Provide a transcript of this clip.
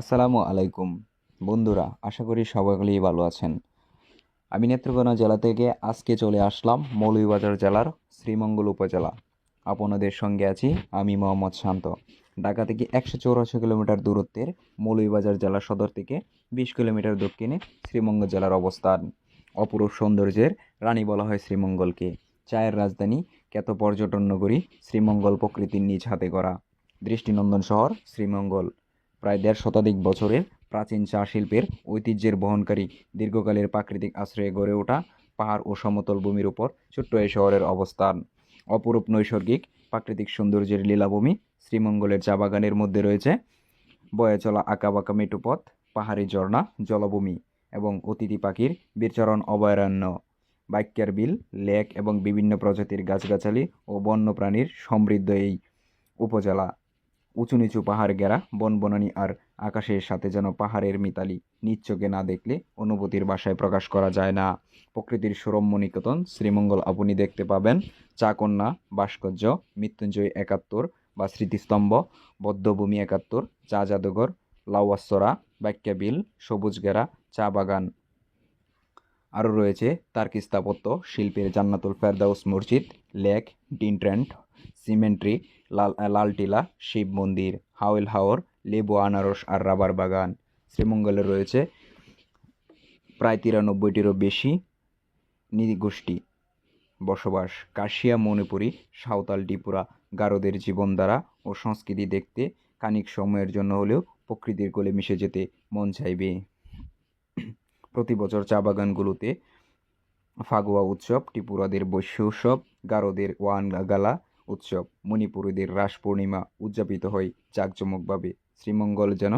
আসসালামু আলাইকুম। বন্ধুরা, আশা করি সকলেই ভালো আছেন। আমি নেত্রকোনা জেলা থেকে আজকে চলে আসলাম মৌলভীবাজার জেলার শ্রীমঙ্গল উপজেলা। আপনাদের সঙ্গে আছি আমি মোহাম্মদ শান্ত। ঢাকা থেকে একশো চৌরাশি কিলোমিটার দূরত্বের মৌলভীবাজার জেলা সদর থেকে বিশ কিলোমিটার দক্ষিণে শ্রীমঙ্গল জেলার অবস্থান। অপরূপ সৌন্দর্যের রানী বলা হয় শ্রীমঙ্গলকে। চায়ের রাজধানী খ্যাত পর্যটন নগরী শ্রীমঙ্গল প্রকৃতির নিজ হাতে গড়া। দৃষ্টিনন্দন শহর শ্রীমঙ্গল। প্রায় দেড় শতাধিক বছরের প্রাচীন চা শিল্পের ঐতিহ্যের বহনকারী দীর্ঘকালের প্রাকৃতিক আশ্রয়ে গড়ে ওঠা পাহাড় ও সমতল ভূমির উপর ছোট্ট এই শহরের অবস্থান। অপরূপ নৈসর্গিক প্রাকৃতিক সৌন্দর্যের লীলাভূমি শ্রীমঙ্গলের চা বাগানের মধ্যে রয়েছে। বয়ে চলা আঁকাবাঁকা মেটুপথ পাহাড়ি ঝর্ণা, জলভূমি এবং অতিথি পাখির বিচরণ অভয়ারণ্য। বাক্যার বিল, লেক এবং বিভিন্ন প্রজাতির গাছগাছালি ও বন্যপ্রাণীর সমৃদ্ধ এই উপজেলা। উঁচু নিচু পাহাড় ঘেরা বনবনানী আর আকাশের সাথে যেন পাহাড়ের মিতালি নিজ চোখে না দেখলে অনুভূতির বাসায় প্রকাশ করা যায় না। প্রকৃতির সুরম্য নিকেতন শ্রীমঙ্গল আপনি দেখতে পাবেন। চাকন্যা, ভাস্কর্য, মৃত্যুঞ্জয় একাত্তর বা স্মৃতিস্তম্ভ, বদ্ধভূমি একাত্তর, চা জাদুঘর লাউয়াসরা বাক্যাবিল সবুজ গেরা, চা বাগান। আরও রয়েছে তার্কি স্থাপত্য শিল্পের জান্নাতুল ফেরদাউস মসজিদ, লেক ডিনট্রেন্ট সিমেন্ট্রি লাল লালটিলা শিব মন্দির, হাওয়েল হাওর, লেবু, আনারস আর রাবার বাগান শ্রীমঙ্গলে রয়েছে। প্রায় তিরানব্বইটিরও বেশি নৃগোষ্ঠী বসবাস। কাশিয়া মণিপুরী, সাঁওতাল, ত্রিপুরা, গারোদের জীবনধারা ও সংস্কৃতি দেখতে খানিক সময়ের জন্য হলেও প্রকৃতির কোলে মিশে যেতে মন চাইবে। প্রতি বছর চা বাগানগুলোতে ফাগুয়া উৎসব, ত্রিপুরাদের বৈশ্য উৎসব, গারোদের ওয়ান গালা উৎসব। মণিপুরীদের রাস পূর্ণিমা উদযাপিত হয় জাঁকজমকভাবে। শ্রীমঙ্গল যেন